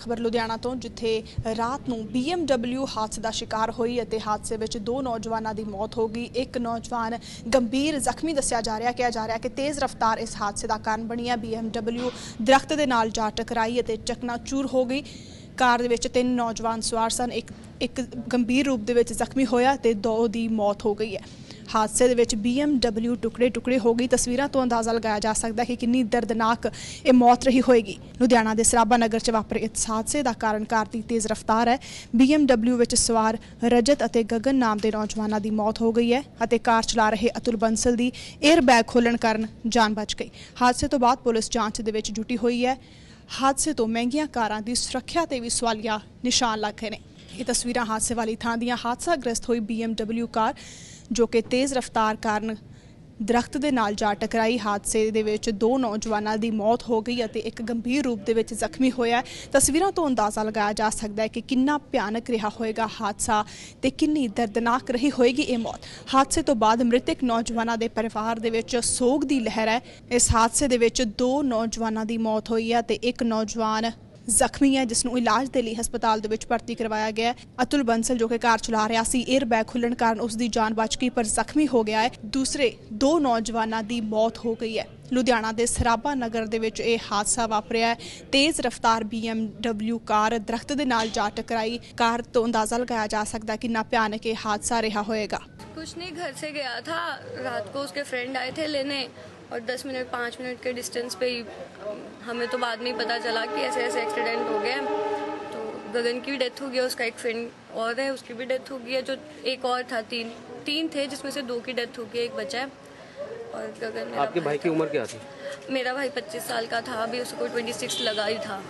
ਖਬਰ ਲੁਧਿਆਣਾ ਤੋਂ, ਜਿੱਥੇ ਰਾਤ ਨੂੰ BMW ਹਾਦਸੇ ਦਾ ਸ਼ਿਕਾਰ ਹੋਈ ਅਤੇ ਹਾਦਸੇ ਵਿੱਚ ਦੋ ਨੌਜਵਾਨਾਂ ਦੀ ਮੌਤ ਹੋ ਗਈ। ਇੱਕ ਨੌਜਵਾਨ ਗੰਭੀਰ ਜ਼ਖਮੀ ਦੱਸਿਆ ਜਾ ਰਿਹਾ, ਕਿਹਾ ਜਾ ਰਿਹਾ ਕਿ ਤੇਜ਼ ਰਫ਼ਤਾਰ ਇਸ ਹਾਦਸੇ ਦਾ ਕਾਰਨ ਬਣੀ ਹੈ। BMW ਦਰਖਤ ਦੇ ਨਾਲ ਜਾ ਟਕਰਾਈ ਅਤੇ ਚਕਨਾਚੂਰ ਹੋ ਗਈ। ਕਾਰ ਦੇ ਵਿੱਚ ਤਿੰਨ ਨੌਜਵਾਨ ਸਵਾਰ ਸਨ। ਇੱਕ ਇੱਕ ਗੰਭੀਰ ਰੂਪ ਦੇ ਵਿੱਚ ਜ਼ਖਮੀ ਹੋਇਆ ਤੇ ਦੋ ਦੀ ਮੌਤ ਹੋ ਗਈ ਹੈ। ਹਾਦਸੇ ਦੇ ਵਿੱਚ BMW ਟੁਕੜੇ ਟੁਕੜੇ ਹੋ ਗਈ। ਤਸਵੀਰਾਂ ਤੋਂ ਅੰਦਾਜ਼ਾ ਲਗਾਇਆ ਜਾ ਸਕਦਾ ਹੈ ਕਿ ਕਿੰਨੀ ਦਰਦਨਾਕ ਇਹ ਮੌਤ ਰਹੀ ਹੋਏਗੀ। ਲੁਧਿਆਣਾ ਦੇ ਸਰਾਭਾ ਨਗਰ 'ਚ ਵਾਪਰੇ ਇਸ ਹਾਦਸੇ ਦਾ ਕਾਰਨ ਕਾਰ ਦੀ ਤੇਜ਼ ਰਫ਼ਤਾਰ ਹੈ। BMW ਵਿੱਚ ਸਵਾਰ ਰਜਤ ਅਤੇ ਗਗਨ ਨਾਮ ਦੇ ਨੌਜਵਾਨਾਂ ਦੀ ਮੌਤ ਹੋ ਗਈ ਹੈ ਅਤੇ ਕਾਰ ਚਲਾ ਰਹੇ ਅਤੁਲ ਬੰਸਲ ਦੀ 에ਅਰ ਬੈਗ ਖੋਲਣ ਕਾਰਨ ਜਾਨ ਬਚ ਗਈ। ਹਾਦਸੇ ਤੋਂ ਬਾਅਦ ਪੁਲਿਸ ਜਾਂਚ ਦੇ ਵਿੱਚ ਜੁਟੀ ਹੋਈ ਹੈ। ਹਾਦਸੇ ਤੋਂ ਮਹਿੰਗੀਆਂ ਕਾਰਾਂ ਦੀ ਸੁਰੱਖਿਆ ਤੇ ਵੀ ਸਵਾਲੀਆ ਨਿਸ਼ਾਨ ਲੱਗ ਗਏ ਨੇ। ਇਹ ਤਸਵੀਰਾਂ ਹਾਦਸੇ ਵਾਲੀ ਥਾਂ ਦੀਆਂ ਹਾਦਸਾ ਗ੍ਰਸਤ ਹੋਈ BMW ਕਾਰ ਜੋ ਕਿ ਤੇਜ਼ ਰਫ਼ਤਾਰ ਕਾਰਨ ਦਰਖਤ ਦੇ ਨਾਲ ਜਾ ਟਕਰਾਈ ਹਾਦਸੇ ਦੇ ਵਿੱਚ ਦੋ ਨੌਜਵਾਨਾਂ ਦੀ ਮੌਤ ਹੋ ਗਈ ਅਤੇ ਇੱਕ ਗੰਭੀਰ ਰੂਪ ਦੇ ਵਿੱਚ ਜ਼ਖਮੀ ਹੋਇਆ ਤਸਵੀਰਾਂ ਤੋਂ ਅੰਦਾਜ਼ਾ ਲਗਾਇਆ ਜਾ ਸਕਦਾ ਹੈ ਕਿ ਕਿੰਨਾ ਭਿਆਨਕ ਰਿਹਾ ਹੋਵੇਗਾ ਹਾਦਸਾ ਤੇ ਕਿੰਨੀ ਦਰਦਨਾਕ ਰਹੀ ਹੋਏਗੀ ਇਹ ਮੌਤ। ਹਾਦਸੇ ਤੋਂ ਬਾਅਦ ਮ੍ਰਿਤਕ ਨੌਜਵਾਨਾਂ ਦੇ ਪਰਿਵਾਰ ਦੇ ਵਿੱਚ ਸੋਗ ਦੀ ਲਹਿਰ ਹੈ। ਇਸ ਹਾਦਸੇ ਦੇ ਵਿੱਚ ਦੋ ਨੌਜਵਾਨਾਂ ਦੀ ਮੌਤ ਹੋਈ ਹੈ ਤੇ ਇੱਕ ਨੌਜਵਾਨ ਜ਼ਖਮੀ ਹੈ ਜਿਸ ਨੂੰ ਇਲਾਜ ਦੇ ਲਈ ਹਸਪਤਾਲ ਦੇ ਵਿੱਚ ਭਰਤੀ ਕਰਵਾਇਆ ਗਿਆ ਅਤੁਲ ਬੰਸਲ ਜੋ ਕਿ ਕਾਰ ਚਲਾ ਰਿਹਾ ਸੀ 에ਅਰ ਖੁੱਲਣ ਕਾਰਨ ਉਸ ਦੀ ਜਾਨ ਬਚ ਗਈ, ਪਰ ਜ਼ਖਮੀ ਹੋ ਗਿਆ ਹੈ। ਦੂਸਰੇ ਦੋ ਨੌਜਵਾਨਾਂ ਦੀ ਮੌਤ ਹੋ ਗਈ ਹੈ। ਲੁਧਿਆਣਾ ਦੇ ਸਰਾਬਾ ਨਗਰ ਦੇ ਵਿੱਚ ਇਹ ਹਾਦਸਾ ਵਾਪਰਿਆ ਹੈ। ਤੇਜ਼ ਰਫ਼ਤਾਰ BMW ਕਾਰ ਦਰਖਤ ਦੇ ਨਾਲ ਜਾ ਟਕਰਾਈ। ਕਾਰ ਤੋਂ ਅੰਦਾਜ਼ਾ ਲਗਾਇਆ ਜਾ ਸਕਦਾ ਕਿ ਨਾ ਭਿਆਨਕ ਇਹ ਹਾਦਸਾ ਰਿਹਾ ਹੋਵੇਗਾ। ਕੁਛ नहीं ਘਰ से ਗਿਆ ਥਾ। रात को उसके फ्रेंड आए थे लेने और 10 मिनट 5 मिनट के डिस्टेंस पे ही हमें तो बाद में ही पता चला कि ऐसे ऐसे एक्सीडेंट हो गया तो गगन की भी डेथ हो गया उसका एक फ्रेंड और है उसकी भी डेथ हो गई है जो एक और था तीन तीन थे जिसमें से दो की डेथ हो गई एक बचा है। और गगन आपके भाई की उम्र क्या थी? मेरा भाई 25 साल का था अभी उसको 26 लगा ही था।